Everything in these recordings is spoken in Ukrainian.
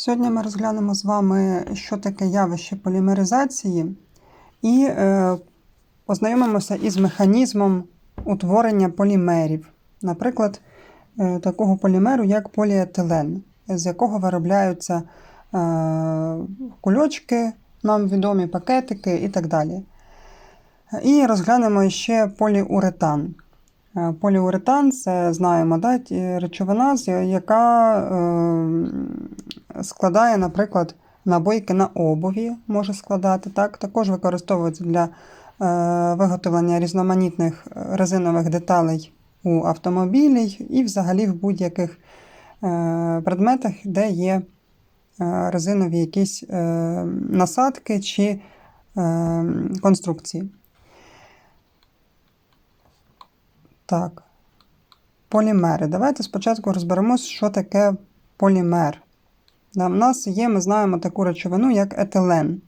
Сьогодні ми розглянемо з вами, що таке явище полімеризації, і е, познайомимося із механізмом утворення полімерів. Наприклад, е, такого полімеру, як поліетилен, з якого виробляються е, кульочки, нам відомі пакетики і так далі. І розглянемо ще поліуретан. Е, Поліуретан це знаємо, да, речовина, яка е, складає, наприклад, набойки на обуві, може складати. Так? Також використовується для е, виготовлення різноманітних е, резинових деталей у автомобілі і взагалі в будь-яких е, предметах, де є резинові якісь насадки чи конструкції. Так. Полімери. Давайте спочатку розберемось, що таке полімер. Да, В нас є, ми знаємо таку речовину, як етилен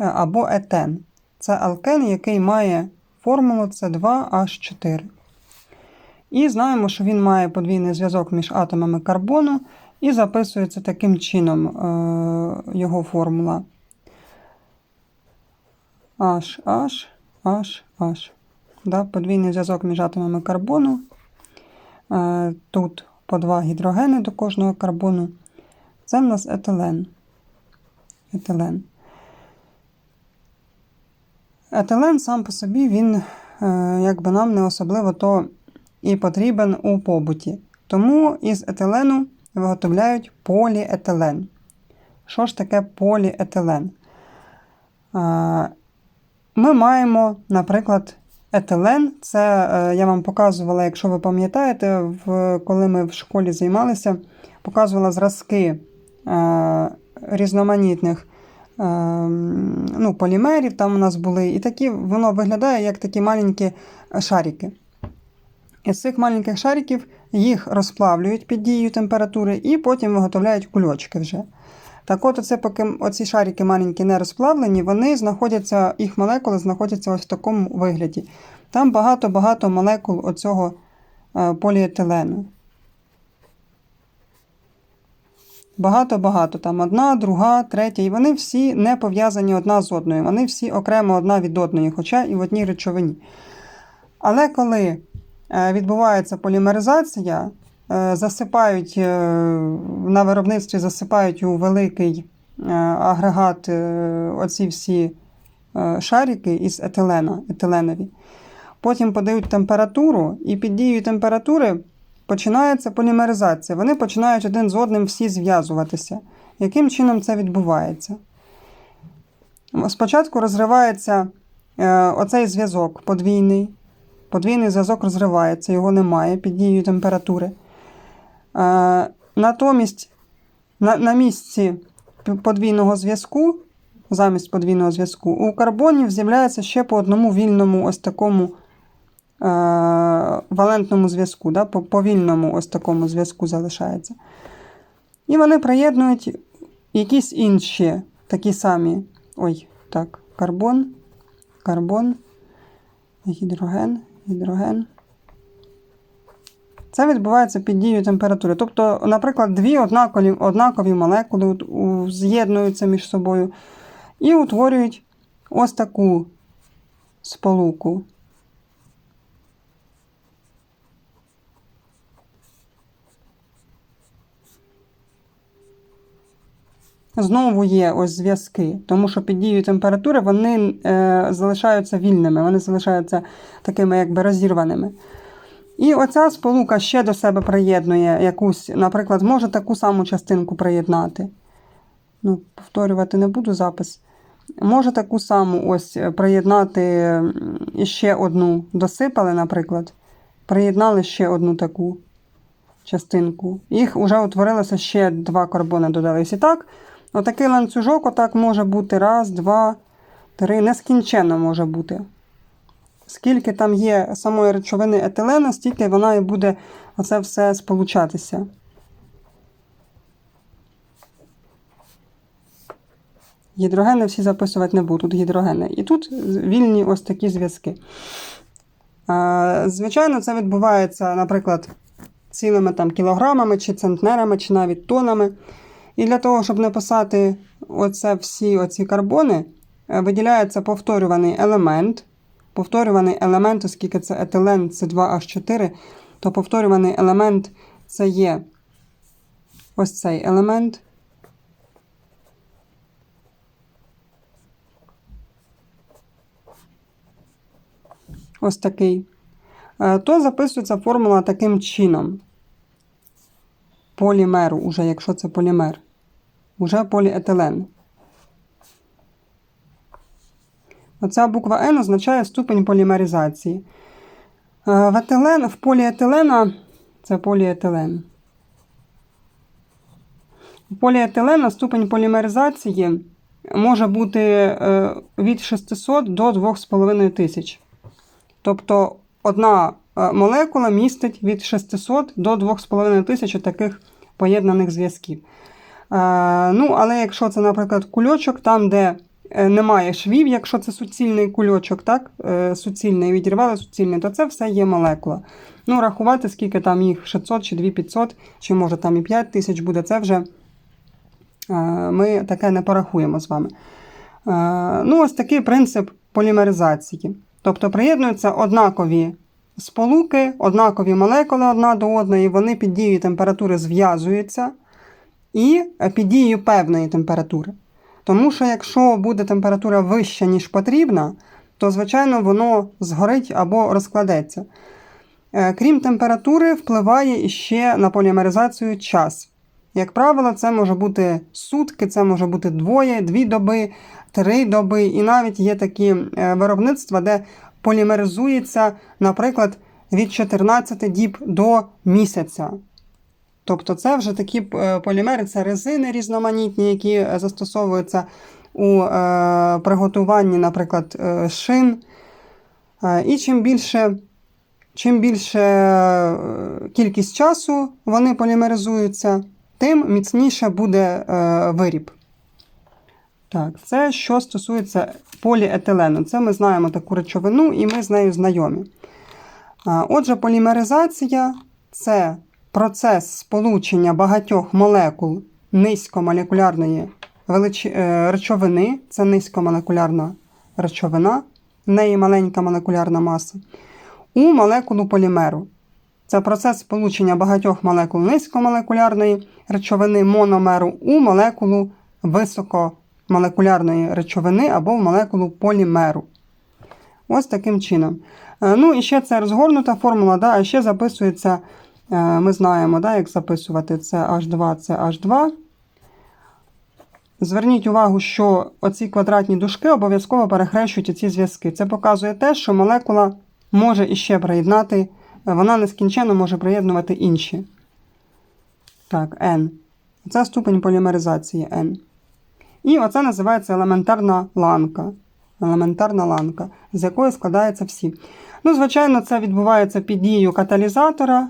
е, або етен. Це алкен, який має формулу С2H4. І знаємо, що він має подвійний зв'язок між атомами карбону і записується таким чином е, його формула. H, H, H, H. Да, подвійний зв'язок між атомами карбону. Е, Тут по два гідрогени до кожного карбону. Це в нас етилен. Етилен. Етилен сам по собі він е, якби нам не особливо то і потрібен у побуті. Тому із етилену виготовляють поліетилен. Що ж таке поліетилен? Е, Ми маємо, наприклад, етилен. Це е, я вам показувала, якщо ви пам'ятаєте, коли ми в школі займалися, показувала зразки різноманітних е, ну, полімерів, там у нас були. І такі, воно виглядає як такі маленькі шарики. Із цих маленьких шариків їх розплавлюють під дією температури і потім виготовляють кульочки вже. Так от, оце, поки оці шарики маленькі не розплавлені, вони знаходяться, їх молекули знаходяться ось в такому вигляді. Там багато-багато молекул оцього е, поліетилену. Багато-багато. Там одна, друга, третя. І вони всі не пов'язані одна з одною. Вони всі окремо одна від одної, хоча і в одній речовині. Але коли е, відбувається полімеризація, е, засипають е, на виробництві засипають у великий агрегат оці всі шарики із етилена, етиленові. Потім подають температуру, і під дією температури починається полімеризація. Вони починають один з одним всі зв'язуватися. Яким чином це відбувається? Спочатку розривається е, оцей зв'язок подвійний. Подвійний зв'язок розривається, його немає під дією температури. Е, Натомість на, на місці подвійного зв'язку, замість подвійного зв'язку, у карбонів з'являється ще по одному вільному ось такому валентному зв'язку, да, по, по вільному ось такому зв'язку залишається. І вони приєднують якісь інші такі самі. Ой, так, карбон, карбон, гідроген, гідроген. Це відбувається під дією температури. Тобто, наприклад, дві однакові, однакові молекули з'єднуються між собою і утворюють ось таку сполуку. Знову є ось зв'язки, тому що під дією температури вони е, залишаються вільними, вони залишаються такими якби розірваними. І оця сполука ще до себе приєднує якусь, наприклад, може таку саму частинку приєднати. Ну, повторювати не буду запис. Може таку саму ось приєднати м, іще одну. Досипали, наприклад. Приєднали ще одну таку частинку. Їх вже утворилося ще два карбони додались. І так, отакий ланцюжок отак може бути. Раз, два, три. Нескінченно може бути. Скільки там є самої речовини етилена, стільки вона і буде оце все сполучатися. Гідрогени всі записувати не буду, тут гідрогени. І тут вільні ось такі зв'язки. Звичайно, це відбувається, наприклад, цілими там кілограмами, чи центнерами, чи навіть тонами. І для того, щоб написати оце всі оці карбони, е, виділяється повторюваний елемент. Повторюваний елемент, оскільки це етилен С2H4, то повторюваний елемент це є ось цей елемент. Ось такий. Е, То записується формула таким чином. Полімеру, уже якщо це полімер. Уже поліетилен. Оця буква N означає ступень полімеризації. Е, В етилен, в поліетилена це поліетилен. У поліетилена ступень полімеризації може бути е, від 600 до 2500. Тобто одна е, молекула містить від 600 до 2500 таких поєднаних зв'язків. Е, Ну, але якщо це, наприклад, кульочок, там, де е, немає швів, якщо це суцільний кульочок, так, е, суцільний, відірвали суцільний, то це все є молекула. Ну, рахувати, скільки там їх 600 чи 2500, чи може там і 5000 буде, це вже ми таке не порахуємо з вами. Ну, ось такий принцип полімеризації. Тобто приєднуються однакові сполуки, однакові молекули одна до одної, вони під дією температури зв'язуються і під дією певної температури. Тому що якщо буде температура вища, ніж потрібна, то, звичайно, воно згорить або розкладеться. Е, Крім температури, впливає іще на полімеризацію час. Як правило, це може бути сутки, це може бути двоє, дві доби, три доби, і навіть є такі е, виробництва, де полімеризується, наприклад, від 14 діб до місяця. Тобто це вже такі е, полімери, це резини різноманітні, які е, застосовуються у е, приготуванні, наприклад, шин. І чим більше, чим більше кількість часу вони полімеризуються, тим міцніше буде виріб. Так, це що стосується поліетилену. Це ми знаємо таку речовину і ми з нею знайомі. Отже, полімеризація це процес сполучення багатьох молекул низькомолекулярної велич... е, речовини. Це низькомолекулярна речовина, в неї маленька молекулярна маса, у молекулу полімеру. Це процес сполучення багатьох молекул низькомолекулярної речовини мономеру у молекулу високомолекулярної речовини або в молекулу полімеру. Ось таким чином. Е, Ну, і ще це розгорнута формула, да, а ще записується, ми знаємо, да, як записувати це H2, це H2. Зверніть увагу, що оці квадратні дужки обов'язково перехрещують ці зв'язки. Це показує те, що молекула може іще приєднати, вона нескінченно може приєднувати інші. Так, N. Це ступень полімеризації N. І оце називається елементарна ланка. Елементарна ланка, з якої складаються всі. Ну, звичайно, це відбувається під дією каталізатора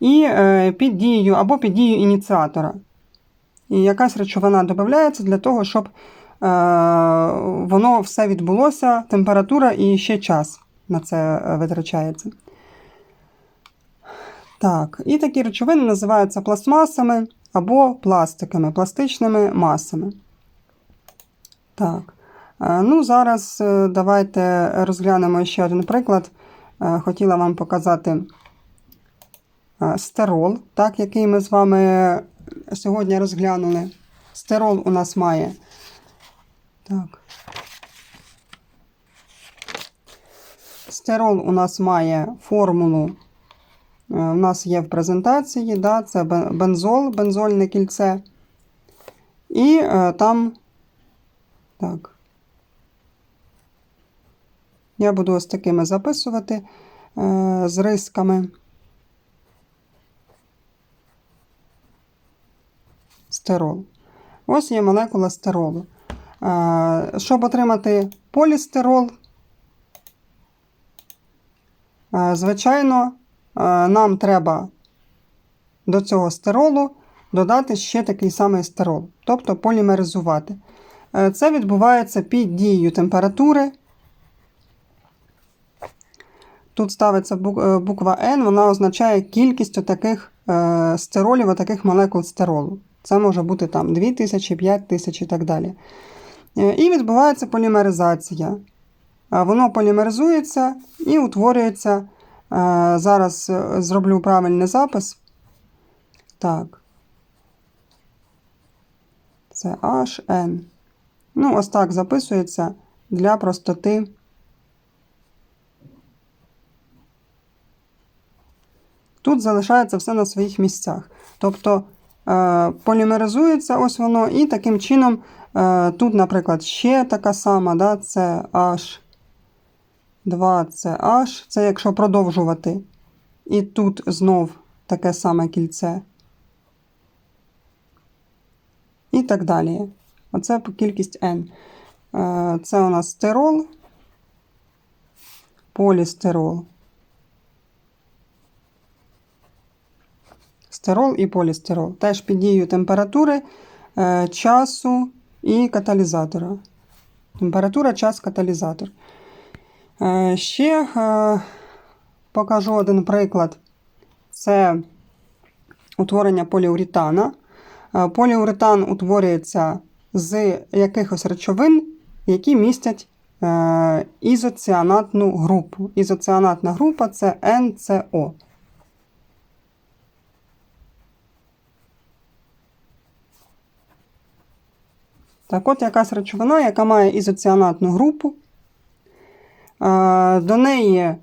і е, під дією або під дією ініціатора. І якась речовина додається для того, щоб е, воно все відбулося, температура і ще час на це е, витрачається. Так, і такі речовини називаються пластмасами або пластиками, пластичними масами. Так. Ну, зараз давайте розглянемо ще один приклад. Хотіла вам показати стерол, так, який ми з вами сьогодні розглянули. Стерол у нас має. Так. Стерол у нас має формулу. е, У нас є в презентації, да, це бензол, бензольне кільце. І е, там. Так. Я буду ось такими записувати е, з рисками. Стерол. Ось є молекула стеролу. Е, щоб отримати полістирол, е, звичайно, е, нам треба до цього стеролу додати ще такий самий стерол, тобто полімеризувати. Це відбувається під дією температури. Тут ставиться буква N, вона означає кількість таких стиролів, таких молекул стеролу. Це може бути там 2000, 5000 і так далі. Е, І відбувається полімеризація. Е, Воно полімеризується і утворюється. е, Зараз зроблю правильний запис. Так. Це HN. Ну, ось так записується для простоти. Тут залишається все на своїх місцях. Тобто полімеризується ось воно, і таким чином е, тут, наприклад, ще така сама, да, це H, 2 це H, це якщо продовжувати. І тут знов таке саме кільце. І так далі. Оце кількість N. Е, Це у нас стирол, полістирол. Стирол і полістирол. Теж під дією температури, е, часу і каталізатора. Температура, час, каталізатор. Е, Ще е, покажу один приклад. Це утворення поліуретана. Поліуретан утворюється з якихось речовин, які містять ізоціанатну групу. Ізоціанатна група це НЦО. Так от якась речовина, яка має ізоціанатну групу, е, до неї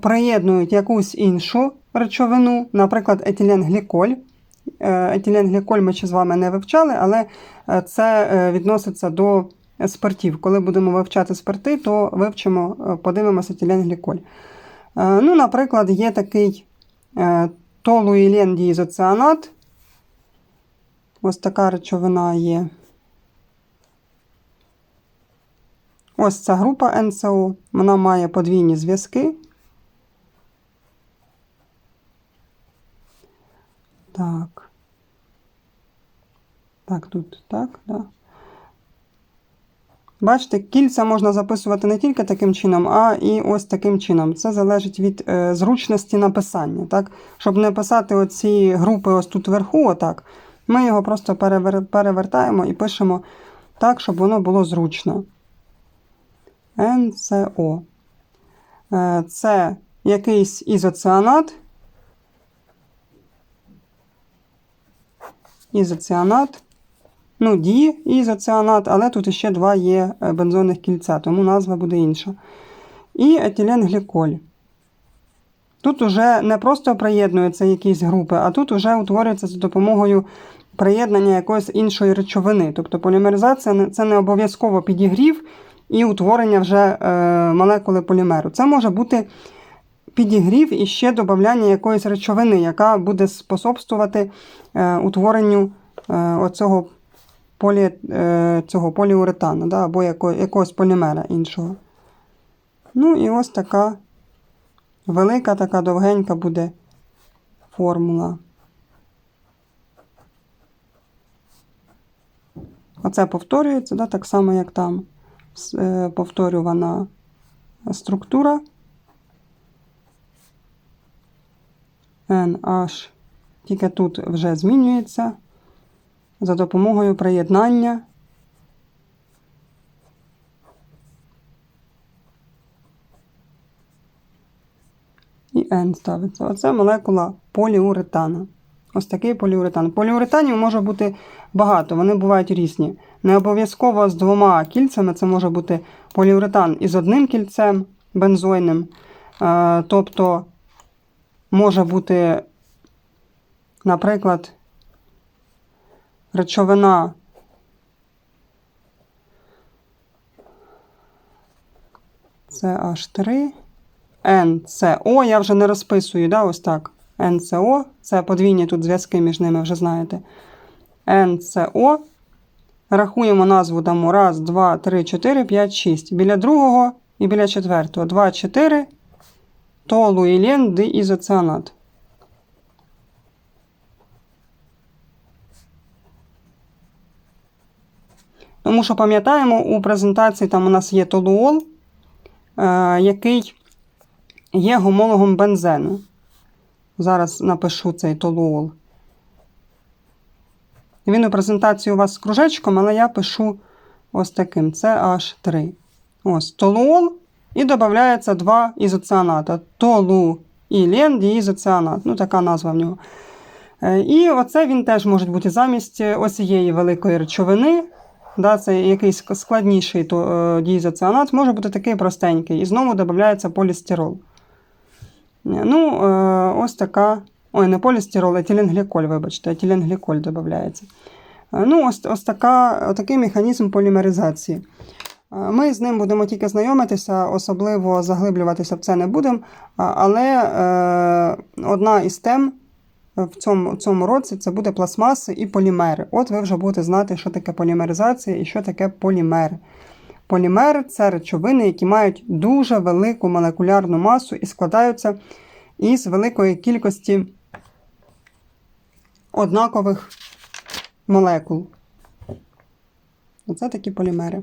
приєднують якусь іншу речовину, наприклад, етиленгліколь. Етиленгліколь ми ще з вами не вивчали, але е, це е, відноситься до спиртів. Коли будемо вивчати спирти, то вивчимо, подивимося етиленгліколь. Ну, наприклад, є такий е. Ось така речовина є. Ось ця група НСО. Вона має подвійні зв'язки. Так. Так, тут так, да. Бачите, кільця можна записувати не тільки таким чином, а і ось таким чином. Це залежить від е, зручності написання. Так? Щоб не писати оці групи ось тут вверху, отак, ми його просто перевер... перевертаємо і пишемо так, щоб воно було зручно. НСО. Е, Це якийсь ізоціанат. Ізоціанат. Ну, ді ізоціанат, але тут ще два є е, бензонних кільця, тому назва буде інша. І етиленгліколь. Тут уже не просто приєднуються якісь групи, а тут уже утворюється за допомогою приєднання якоїсь іншої речовини. Тобто полімеризація це не обов'язково підігрів і утворення вже е, молекули полімеру. Це може бути підігрів і ще додавання якоїсь речовини, яка буде способствувати е, утворенню е, оцього полі, цього поліуретану да, або якогось полімера іншого. Ну і ось така велика, така довгенька буде формула. Оце повторюється, да, так само, як там повторювана структура. NH. Тільки тут вже змінюється за допомогою приєднання. І N ставиться. Оце молекула поліуретана. Ось такий поліуретан. Поліуретанів може бути багато, вони бувають різні. Не обов'язково з двома кільцями це може бути поліуретан із одним кільцем бензойним. Е, Тобто може бути, наприклад, речовина. Це H3. НЦО, я вже не розписую, да, ось так. НЦО, це подвійні тут зв'язки між ними, вже знаєте. НЦО. Рахуємо назву дамо. Раз, два, три, чотири, п'ять, шість. Біля другого і біля четвертого. Два, чотири. Толуїлен диізоціанат. Тому що пам'ятаємо, у презентації там у нас є толуол, е, який є гомологом бензену. Зараз напишу цей толуол. Він у презентації у вас з кружечком, але я пишу ось таким: це H3. Ось толуол. І додається два ізоціаната. Толу і лен діізоціанат. Ну, така назва в нього. Е, І оце він теж може бути замість оцієї великої речовини. Да, це якийсь складніший е, діізоціанат, може бути такий простенький. І знову додається полістирол. Е, Ну, ось така. Ой, не полістирол, етиленгліколь, вибачте, етиленгліколь додається. Е, Ну, ось, ось така, такий механізм полімеризації. Е, Ми з ним будемо тільки знайомитися, особливо заглиблюватися в це не будемо. Але е, одна із тем в цьому, цьому році це буде пластмаси і полімери. От ви вже будете знати, що таке полімеризація і що таке полімери. Полімери це речовини, які мають дуже велику молекулярну масу і складаються із великої кількості однакових молекул. Оце такі полімери.